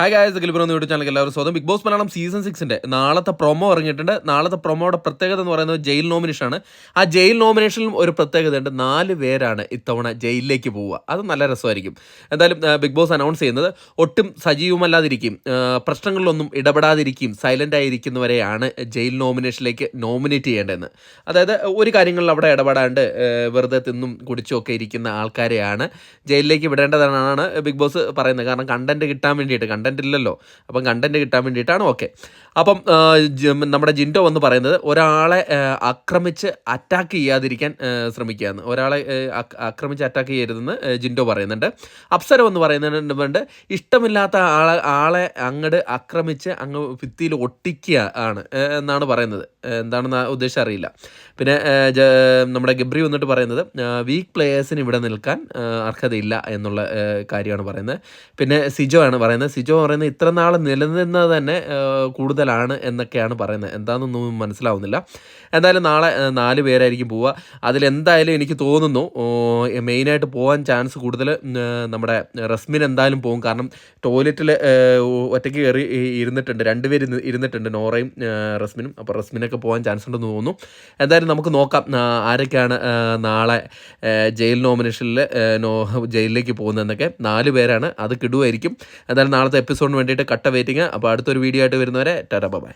Hi guys ഗിൽബറോന്ന് YouTube channel എല്ലാവരും സ്വന്തം ബിഗ് ബോസ് മലയാളം സീസൺ സിക്സിന്റെ നാളത്തെ പ്രൊമോ ഇറങ്ങിയിട്ടുണ്ട്. നാളത്തെ പ്രൊമോയുടെ പ്രത്യേകത എന്ന് പറയുന്നത് ജയിൽ നോമിനേഷൻ ആണ്. ആ ജയിൽ നോമിനേഷനിലും ഒരു പ്രത്യേകതയുണ്ട്. നാല് പേരാണ് ഇത്തവണ ജയിലിലേക്ക് പോവുക. അത് നല്ല രസമായിരിക്കും. എന്തായാലും ബിഗ് ബോസ് അനൗൺസ് ചെയ്യുന്നത് ഒട്ടും സജീവമല്ലാതിരിക്കും. പ്രശ്നങ്ങളിലൊന്നും ഇടപെടാതിരിക്കും. സൈലന്റ് ആയിരിക്കുന്നവരെയാണ് ജയിൽ നോമിനേഷനിലേക്ക് നോമിനേറ്റ് ചെയ്യേണ്ടതെന്ന്. അതായത് ഒരു കാര്യങ്ങളിൽ അവിടെ ഇടപെടാണ്ട് വെറുതെ തിന്നും കുടിച്ചും ഒക്കെ ഇരിക്കുന്ന ആൾക്കാരെയാണ് ജയിലിലേക്ക് വിടേണ്ടതെന്നാണ് ബിഗ് ബോസ് പറയുന്നത്. കാരണം കണ്ടന്റ് കിട്ടാൻ വേണ്ടിയിട്ട് കണ്ടന്റ് ഇല്ലല്ലോ അപ്പം കണ്ടന്റ് കിട്ടാൻ വേണ്ടിയിട്ടാണ് ഓക്കെ. അപ്പം നമ്മുടെ ജിൻഡോ എന്ന് പറയുന്നത് ഒരാളെ ആക്രമിച്ച് അറ്റാക്ക് ചെയ്യാതിരിക്കാൻ ശ്രമിക്കുകയാണ്. ഒരാളെ ആക്രമിച്ച് അറ്റാക്ക് ചെയ്യരുതെന്ന് ജിൻഡോ പറയുന്നുണ്ട്. അപ്സര എന്ന് പറയുന്നുണ്ട് ഇഷ്ടമില്ലാത്ത ആളെ ആളെ അങ്ങട് ആക്രമിച്ച് അങ്ങ് ഭിത്തിയിൽ ഒട്ടിക്കുക ആണ് എന്നാണ് പറയുന്നത്. എന്താണെന്ന് ഉദ്ദേശം അറിയില്ല. പിന്നെ നമ്മുടെ ഗബ്രി വന്നിട്ട് പറയുന്നത് വീക്ക് പ്ലേയേഴ്സിന് ഇവിടെ നിൽക്കാൻ അർഹതയില്ല എന്നുള്ള കാര്യമാണ് പറയുന്നത്. പിന്നെ സിജോ ആണ് പറയുന്നത് സിജോ പറയുന്നത് ഇത്ര നാൾ നിലനിന്നത് തന്നെ കൂടുതലാണ് എന്നൊക്കെയാണ് പറയുന്നത്. എന്താണെന്നൊന്നും മനസ്സിലാവുന്നില്ല. എന്തായാലും നാളെ നാല് പേരായിരിക്കും പോവുക. അതിലെന്തായാലും എനിക്ക് തോന്നുന്നു മെയിനായിട്ട് പോകാൻ ചാൻസ് കൂടുതൽ നമ്മുടെ റസ്മിൻ എന്തായാലും പോകും കാരണം ടോയ്ലറ്റിൽ ഒറ്റയ്ക്ക് കയറി ഇരുന്നിട്ടുണ്ട്. രണ്ടുപേര് ഇരുന്ന് ഇരുന്നിട്ടുണ്ട് നോറയും റസ്മിനും. അപ്പോൾ റസ്മിനൊക്കെ പോകാൻ ചാൻസ് ഉണ്ടെന്ന് തോന്നുന്നു. എന്തായാലും നമുക്ക് നോക്കാം ആരൊക്കെയാണ് നാളെ ജയിൽ നോമിനേഷനിൽ നോ ജയിലിലേക്ക് പോകുന്നതെന്നൊക്കെ. നാല് പേരാണ്. അത് കിടുവായിരിക്കും. എന്തായാലും നാളത്തെ എപ്പിസോഡിന് വേണ്ടിയിട്ട് കട്ട വെയിറ്റിംഗ് അപ്പോൾ അടുത്തൊരു വീഡിയോ ആയിട്ട് വരുന്നവരെ ടാറ്റാ ബൈ